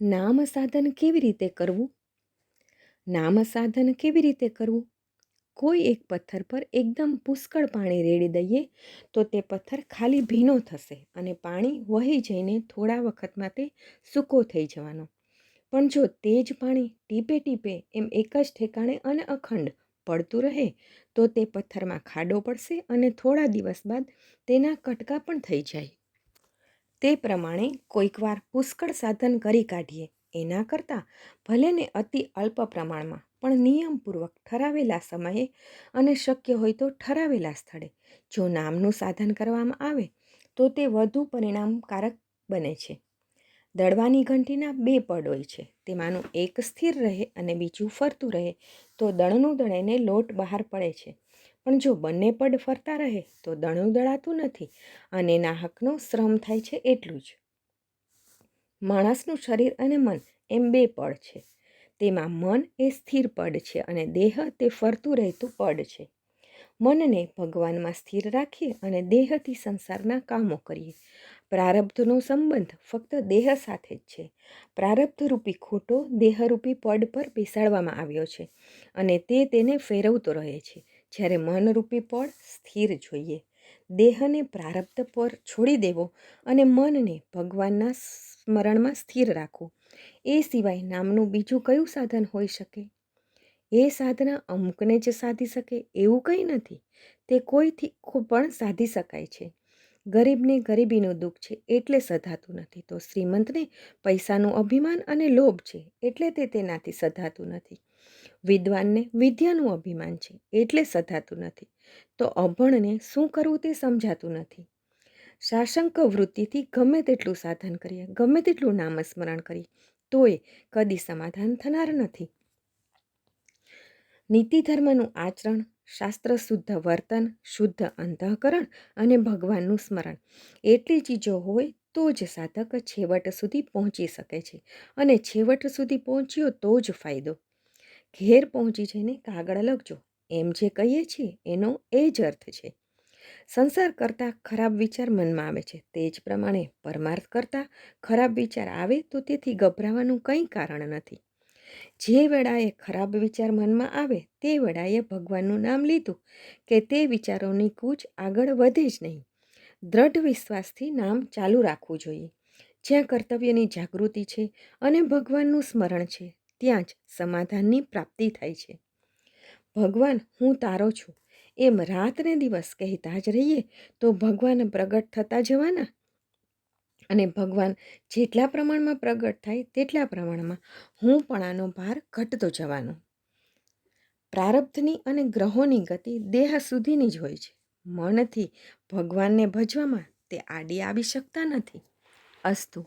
નામ સાધન કેવી રીતે કરવું? નામ સાધન કેવી રીતે કરવું? કોઈ એક પથ્થર પર એકદમ પુષ્કળ પાણી રેડી દઈએ તો તે પથ્થર ખાલી ભીનો થશે અને પાણી વહી જઈને થોડા વખત માટે સૂકો થઈ જવાનો. પણ જો તે જ પાણી ટીપે ટીપે એમ એક જ ઠેકાણે અને અખંડ પડતું રહે, તો તે પથ્થરમાં ખાડો પડશે અને થોડા દિવસ બાદ તેના કટકા પણ થઈ જાય. તે પ્રમાણે કોઈકવાર પુષ્કળ સાધન કરી કાઢીએ. એના કરતાં ભલે ને અતિ અલ્પ પ્રમાણમાં, પણ નિયમપૂર્વક ઠરાવેલા સમયે અને શક્ય હોય તો ઠરાવેલા સ્થળે. જો નામનું સાધન કરવામાં આવે, તો તે વધુ પરિણામકારક બને છે. દળવાની ઘંટીના બે પડ હોય છે. તેમાંનું એક સ્થિર રહે અને બીજું ફરતું રહે, તો દળનું દળેને લોટ બહાર પડે છે. પણ જો બંને પડ ફરતા રહે, તો દણું દળાતું નથી અને નાહકનો શ્રમ થાય છે એટલું જ. માણસનું શરીર અને મન એમ બે પડ છે. તેમાં મન એ સ્થિર પડ છે અને દેહ તે ફરતું રહેતું પડ છે. મનને ભગવાનમાં સ્થિર રાખીએ અને દેહથી સંસારના કામો કરીએ. પ્રારબ્ધનો સંબંધ ફક્ત દેહ સાથે જ છે. પ્રારબ્ધરૂપી ખોટો દેહરૂપી પડ પર બેસાડવામાં આવ્યો છે અને તે તેને ફેરવતો રહે છે. જ્યારે મનરૂપી પળ સ્થિર જોઈએ, દેહને પ્રારબ્ધ પર છોડી દેવો અને મનને ભગવાનના સ્મરણમાં સ્થિર રાખવું એ સિવાય નામનું બીજું કયું સાધન હોઈ શકે? એ સાધના અમુકને જ સાધી શકે, એવું કંઈ નથી. તે કોઈથી પણ સાધી શકાય છે. ગરીબને ગરીબીનું દુઃખ છે એટલે સધાતું નથી. તો શ્રીમંતને પૈસાનું અભિમાન અને લોભ છે એટલે તે તેનાથી સધાતું નથી. વિદ્વાનને વિદ્યાનું અભિમાન છે, એટલે સધાતું નથી. તો અભણને શું કરવું તે સમજાતું નથી. શાસંક વૃત્તિથી ગમે તેટલું સાધન કરીએ, ગમે તેટલું નામસ્મરણ કરીએ, તોય કદી સમાધાન થનાર નથી. નીતિ ધર્મનું આચરણ, શાસ્ત્ર શુદ્ધ વર્તન, શુદ્ધ અંતઃકરણ અને ભગવાનનું સ્મરણ, એટલી ચીજો હોય તો જ સાધક છેવટ સુધી પહોંચી શકે છે. અને છેવટ સુધી પહોંચ્યો તો જ ફાયદો. ઘેર પહોંચી જઈને કાગળ લખજો. એમ જે કહીએ છીએ એનો એ જ અર્થ છે. સંસાર કરતાં ખરાબ વિચાર મનમાં આવે છે. તે જ પ્રમાણે પરમાર્થ કરતાં ખરાબ વિચાર આવે તો તેથી ગભરાવાનું કંઈ કારણ નથી. જે વેળાએ ખરાબ વિચાર મનમાં આવે તે વેળાએ ભગવાનનું નામ લીધું કે તે વિચારોની કૂચ આગળ વધે જ નહીં. દ્રઢ વિશ્વાસથી નામ ચાલુ રાખવું જોઈએ. જ્યાં કર્તવ્યની જાગૃતિ છે અને ભગવાનનું સ્મરણ છે ત્યાં જ સમાધાનની પ્રાપ્તિ થાય છે. ભગવાન, હું તારો છું. એમ રાતને દિવસ કહેતા જ રહીએ તો ભગવાન પ્રગટ થતા જવાના? અને ભગવાન જેટલા પ્રમાણમાં પ્રગટ થાય તેટલા પ્રમાણમાં હું પણ આનો ભાર ઘટતો જવાનો. પ્રારબ્ધની અને ગ્રહોની ગતિ દેહ સુધીની જ હોય છે. મનથી ભગવાનને ભજવામાં તે આડી આવી શકતા નથી. અસ્તુ